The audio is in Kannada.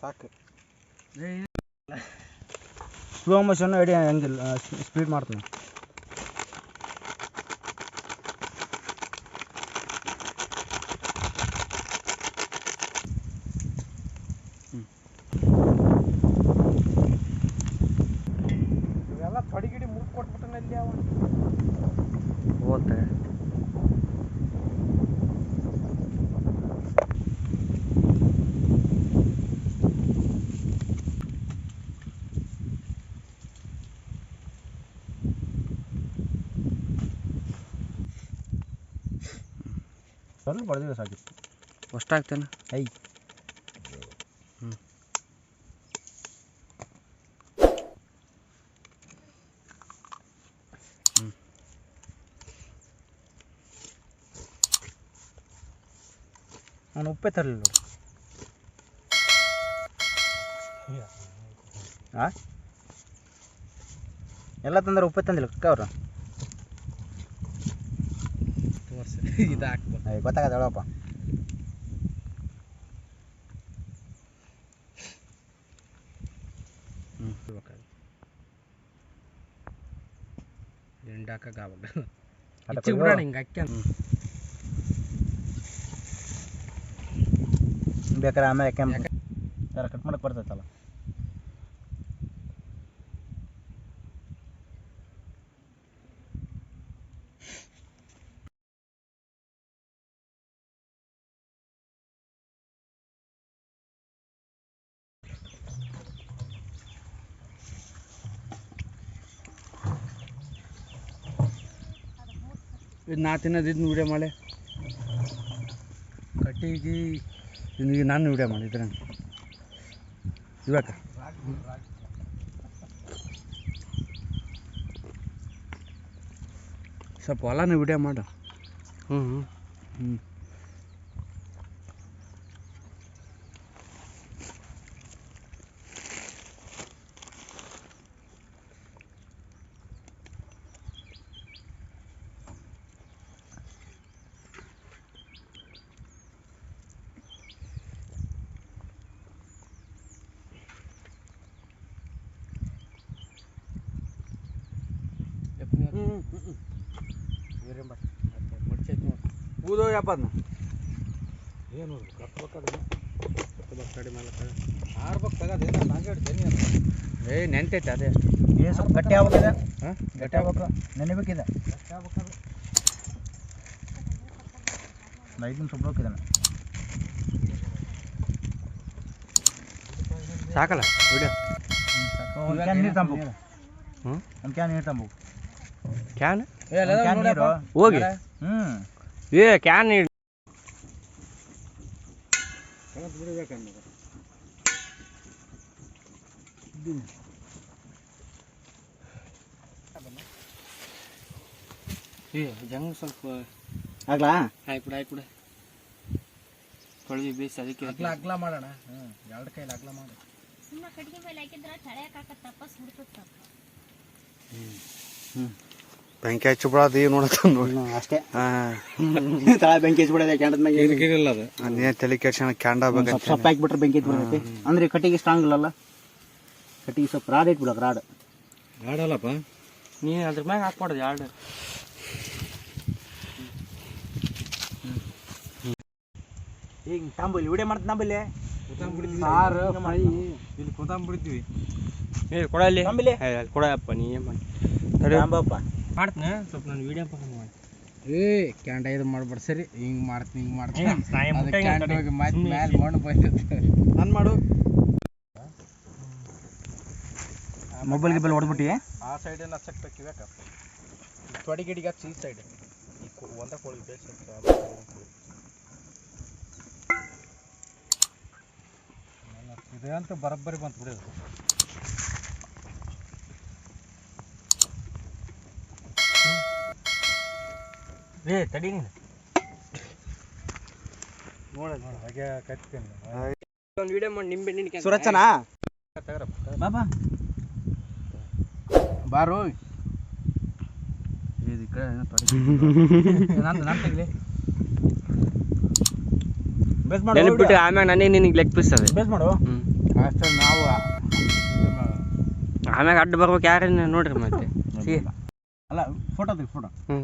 ಸಾಕು. ಸ್ಲೋ ಮೋಷನ್ ಹಿಡಿ ಹಂಗಿಲ್ಲ ಸ್ಪೀಡ್ ಮಾಡ್ತೀನಿ. ಇವೆಲ್ಲ ತೊಡಿಗಿಡಿ ಮುಟ್ ಕೊಟ್ಬಿಟ್ಟನಲ್ಲಿ ಅವ. ಓದ್ತಾರೆ ಸ್ವಲ್ಪ ಬಡ್ದಿವೆ ಸಾಕಿತ್ತು. ಅಷ್ಟಾಗ್ತೇನೆ ಐ. ನಾನು ಉಪ್ಪೇ ತರಲಿಲ್ಲ ಆ? ಎಲ್ಲ ತಂದ್ರೆ ಉಪ್ಪೆ ತಂದಿಲ್ಲ ಕಕ್ಕ ಅವರು? ತೋರ್ಸಿ ಇದು ಹಾಕ್ಬೇಕು ಗೊತ್ತಾಗದ ಹೇಳಪ್ಪ ಹ್ಞೂ ಎಂಡ್ ಹಾಕಕ್ಕಾಗಲ್ಲ ಅಟ ಇಚ್ಚಿಗೆ ಕೊಡು. ಬಿಡೋಣ ಹಿಂಗೆ ಹಾಕ್ಯ ಬೇಕಾದ್ರೆ ಆಮೇಲೆ ಯಾಕೆ ಯಾಕೆ? ಯಾರ ಕಟ್ ಮಾಡಕ್ಕೆ ಬರ್ತೈತಲ್ಲ ಇದು ನಾ ತಿನ್ನೋದು ಇದನ್ನ ವಿಡಿಯೋ ಮಾಡಿ ಕಟ್ಟಿಗೆ ನಿನಗೆ ನಾನು ವಿಡಿಯೋ ಮಾಡಿ ಇದ್ರ ಇವಾಗ? ಸ್ವಲ್ಪ ಹೊಲನ ವಿಡಿಯೋ ಮಾಡು. ಹ್ಞೂ ಹ್ಞೂ ಹ್ಞೂ ಊದೋ ಯಾಪದ್ನ? ಏನು ಕಟ್ಬೇಕಾದ್ರೆ ಕಟ್ಬೇಕು ಕಡಿಮೆ ಮೇಲೆ ಆರ್ಬೇಕು ತಗೋದು ನಾಗೇಡ್ ಜನಿ ಅದ ಏ ನೆಂತೈತೆ ಅದೇ ಏನು ಸ್ವಲ್ಪ ಗಟ್ಟಿ ಆಗ್ಬೇಕಿದೆ ಹಾಂ? ಗಟ್ಟಿ ಆಗ್ಬೇಕು. ನೆನೆಬೇಕಿದೆ. ಆಗ್ಬೇಕಾದ್ರೆ ಒಂದು ಐದು ನಿಮಿಷ ಬಿಡ್ಬೇಕಿದೆ ಸಾಕಲ್ಲ? ವಿಡಿಯೋ? ಕ್ಯಾನ್ ನೀರು ತಂಬು ಹ್ಞೂ ಕ್ಯಾನ್ ನೀರು ತಂಬು ಕ್ಯಾನ್ ಒಂದ್ ಕ್ಯಾನ್ ನೀರು? ಹೋಗಿ. ಹ್ಞೂ ಏ ಕ್ಯಾನ್ ಏ ಜಂಗ್ ಸ್ವಲ್ಪ. ಆಗ್ಲಾ? ಹಾಕ್ಬಿಡ ತೊಳೆದು ಬೇಯಿಸಿ ಅದಕ್ಕೆ ಅಗ್ಲ ಅಗ್ಲ ಮಾಡೋಣ. ಹ್ಞೂ ಎರಡು ಕೈಲಿ ಅಗ್ಲ ಮಾಡು. ಸುಮ್ಮನೆ ಕಟ್ಟಿಗೆ ಮೇಲೆ ಹಾಕಿದ್ರೆ ಬಿಡ್ತದ ಬೆಂಕಿ ಹಚ್ಚಿ ಬಿಡೋದು ಏನು ನೋಡತ್ತ ನೋಡಿ. ಅಷ್ಟೇ. ಹಾಂ. ತಳ ಬೆಂಕಿ ಹಚ್ಬಿಡೋದೆ ಕ್ಯಾಂಡದ ಮ್ಯಾಗೆ. ಅದು. ಅದೇನು ತಲೆ ಕೆಡ್ಸೋಣ ಕ್ಯಾಂಡ ಸೊಪ್ಪು ಹಾಕಿಬಿಟ್ರೆ ಬೆಂಕಿ ಹಚ್ಬಿಡೈತಿ ಅಂದ್ರೆ ಕಟ್ಟಿಗೆ ಸ್ಟ್ರಾಂಗ್ ಇಲ್ಲಲ್ಲ? ಕಟ್ಟಿಗೆ ಸ್ವಲ್ಪ ರಾಡ್ ಇಟ್ಬಿಡಕ್ಕೆ ರಾಡ್. ಅಲ್ಲಪ್ಪ. ನೀ ಅದ್ರ ಮ್ಯಾಗ ಹಾಕ್ಬಾರ್ದು ಎರಡು ಈಗ ತಾಂಬಲ್ಲಿ ವಿಡಿಯೋ ಮಾಡ್ತೀನಿ ನಂಬಲ್ಲಿ ಸಾರು ಫ್ರೈ. ಇಲ್ಲಿ ಕುಂತಾಂಬಿಡ್ತೀವಿ ಏ ಕೊಡಲ್ಲಿ. ಕೊಡಪ್ಪ ನೀ ಏನು ಮಾಡಿ ತಾಂಬಪ್ಪ. ಮಾಡ್ತೀನಿ. ಸ್ವಲ್ಪ ನಾನು ವಿಡಿಯೋ ಮಾಡಿ ಏ ಕ್ಯಾಂಡ ಇದು ಮಾಡ್ಬೇಡ. ಸರಿ ಹಿಂಗ್ ಮಾಡ್ತೀನಿ ಹಿಂಗ್ ಮಾಡ್ತೀನಿ. ಅದು ಕ್ಯಾಂಡ. ಹೋಗಿ ಮತ್ತೆ ಮ್ಯಾಲೆ ಮಣ್ಣು ಬರ್ತೈತೆ ನಾನು ಮಾಡು. ಮೊಬೈಲ್ ಗಿಬಲ್ ಹೊಡೆದ್ಬಿಟ್ಟಿ ಆ ಸೈಡ್ ಏನು ಹಚ್ಚಕ್ ಇವ್ಯಾಕ ತೊಡಿ ಗಿಡಿಗೆ ಹಚ್ಚಿ ಈ ಸೈಡ್ ಒಂದ ಕೋಳಿ ಬೇಸ್ ಇದಂತೂ ಬರೋಬ್ಬರಿ ಬಂತು ಬಿಡಿ ಏ ತಡಿ ನೀನು ನೋಡ ನೋಡ ಹಾಗೆ ಕತ್ತೀನಿ ಒಂದು ವಿಡಿಯೋ ಮಾಡಿ ನಿಂಬೆ ನಿನ್ಗೆ ಸುರಚನಾ ಬಾಬಾ. ಬಾರು ಇದು ಈ ಕಡೆ ಏನೋ ತೊಡೆ. ನಂದು ನಾನು ತೆಗಿಲಿ. ಬೇಸ್ ಮಾಡು ನೆನಪಿಟ್ಟು ಆಮ್ಯಾಗ ನನಗೆ ನಿನಗೆ ಲೆಗ್ ಪೀಸ್ ಅದೇ. ಬೇಸ್ ಮಾಡು. ಹ್ಞೂ ಅಷ್ಟೇ ನಾವು ಆಮ್ಯಾಗ ಅಡ್ಡ ಬರ್ಬೇಕು ಯಾರನ್ನ ನೋಡ್ರಿ ಮತ್ತೆ. ಅಲ್ಲ ಫೋಟೋ ತೆಗಿ ಫೋಟೋ. ಹ್ಞೂ